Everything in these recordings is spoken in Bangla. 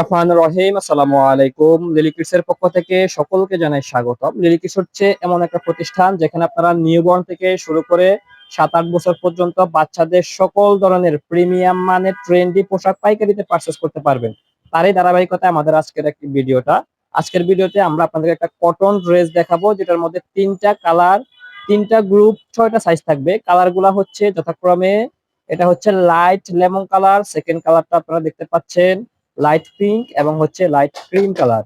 রহমানির রহিম। আসসালামু আলাইকুম। লিলি কিডস এর পক্ষ থেকে সকলকে জানাই লিলিকিটস হচ্ছে এমন একটা প্রতিষ্ঠান যেখানে আপনারা থেকে শুরু করে সাত আট বছর পর্যন্ত বাচ্চাদের সকল ধরনের প্রিমিয়াম মানের ট্রেন্ডি পোশাক পাইকারিতে পারচেস করতে পারবেন। তারই ধারাবাহিকতায় আমাদের আজকের একটি ভিডিওটা। আজকের ভিডিওতে আমরা আপনাদের একটা কটন ড্রেস দেখাবো, যেটার মধ্যে তিনটা কালার তিনটা গ্রুপ ছয়টা সাইজ থাকবে। কালারগুলা হচ্ছে যথাক্রমে, এটা হচ্ছে লাইট লেমন কালার সেকেন্ড কালারটা আপনারা দেখতে পাচ্ছেন। লাইট পিঙ্ক এবং হচ্ছে লাইট ক্রিম কালার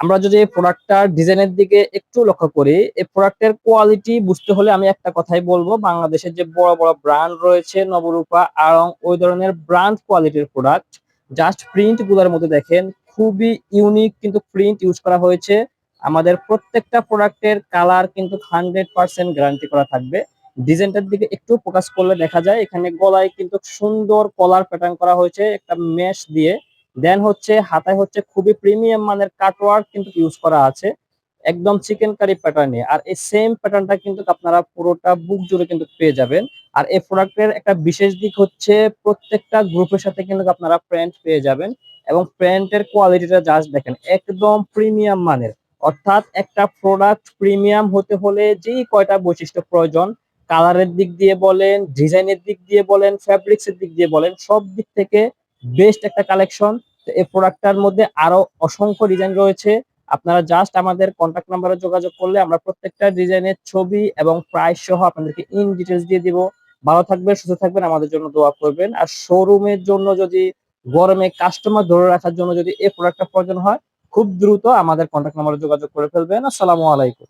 আমরা যদি প্রোডাক্টটার ডিজাইনের দিকে একটু লক্ষ্য করি, এই প্রোডাক্টের কোয়ালিটি বুঝতে হলে আমি একটা কথাই বলব, বাংলাদেশের যে বড় বড় ব্র্যান্ড রয়েছে, নবরূপা এবং ওই ধরনের ব্র্যান্ড কোয়ালিটির প্রোডাক্ট জাস্ট প্রিন্টগুলোর মধ্যে দেখেন, খুবই ইউনিক কিন্তু প্রিন্ট ইউজ করা হয়েছে। আমাদের প্রত্যেকটা প্রোডাক্টের কালার কিন্তু হান্ড্রেড পার্সেন্ট গ্যারান্টি করা থাকবে। ডিজাইনটার দিকে একটু ফোকাস করলে দেখা যায়, এখানে গলায় কিন্তু সুন্দর কলার প্যাটার্ন করা হয়েছে একটা মেশ দিয়ে। দেন হচ্ছে হাতায় হচ্ছে খুবই প্রিমিয়াম মানের কাটওয়ার্ক কিন্তু ইউজ করা আছে, একদম চিকেন কারি প্যাটার্নে আর এই সেম প্যাটার্নটা কিন্তু আপনারা পুরোটা বুক জুড়ে কিন্তু পেয়ে যাবেন। আর এই প্রোডাক্টের একটা বিশেষ দিক হচ্ছে প্রত্যেকটা গ্রুপের সাথে কিন্তু আপনারা প্যান্ট পেয়ে যাবেন এবং প্যান্টের কোয়ালিটিটা জাস্ট দেখেন, একদম প্রিমিয়াম মানের। অর্থাৎ একটা প্রোডাক্ট প্রিমিয়াম হতে হলে যেই কয়টা বৈশিষ্ট্য প্রয়োজন কালারের দিক দিয়ে বলেন, ডিজাইনের দিক দিয়ে বলেন ফ্যাব্রিক্স এর দিক দিয়ে বলেন, সব দিক থেকে বেস্ট একটা কালেকশন এই প্রোডাক্টটার মধ্যে আরও অসংখ্য ডিজাইন রয়েছে। আপনারা জাস্ট আমাদের কন্ট্যাক্ট নাম্বারে যোগাযোগ করলে আমরা প্রত্যেকটা ডিজাইনের ছবি এবং প্রাইস সহ আপনাদেরকে ইন ডিটেলস দিয়ে দিব। ভালো থাকবেন, সুস্থ থাকবেন, আমাদের জন্য দোয়া করবেন। আর শোরুমের জন্য যদি, গরমে কাস্টমার ধরে রাখার জন্য যদি এই প্রোডাক্টটা প্রয়োজন হয়, খুব দ্রুত আমাদের কন্ট্যাক্ট নাম্বারে যোগাযোগ করে ফেলবেন। আসসালামু আলাইকুম।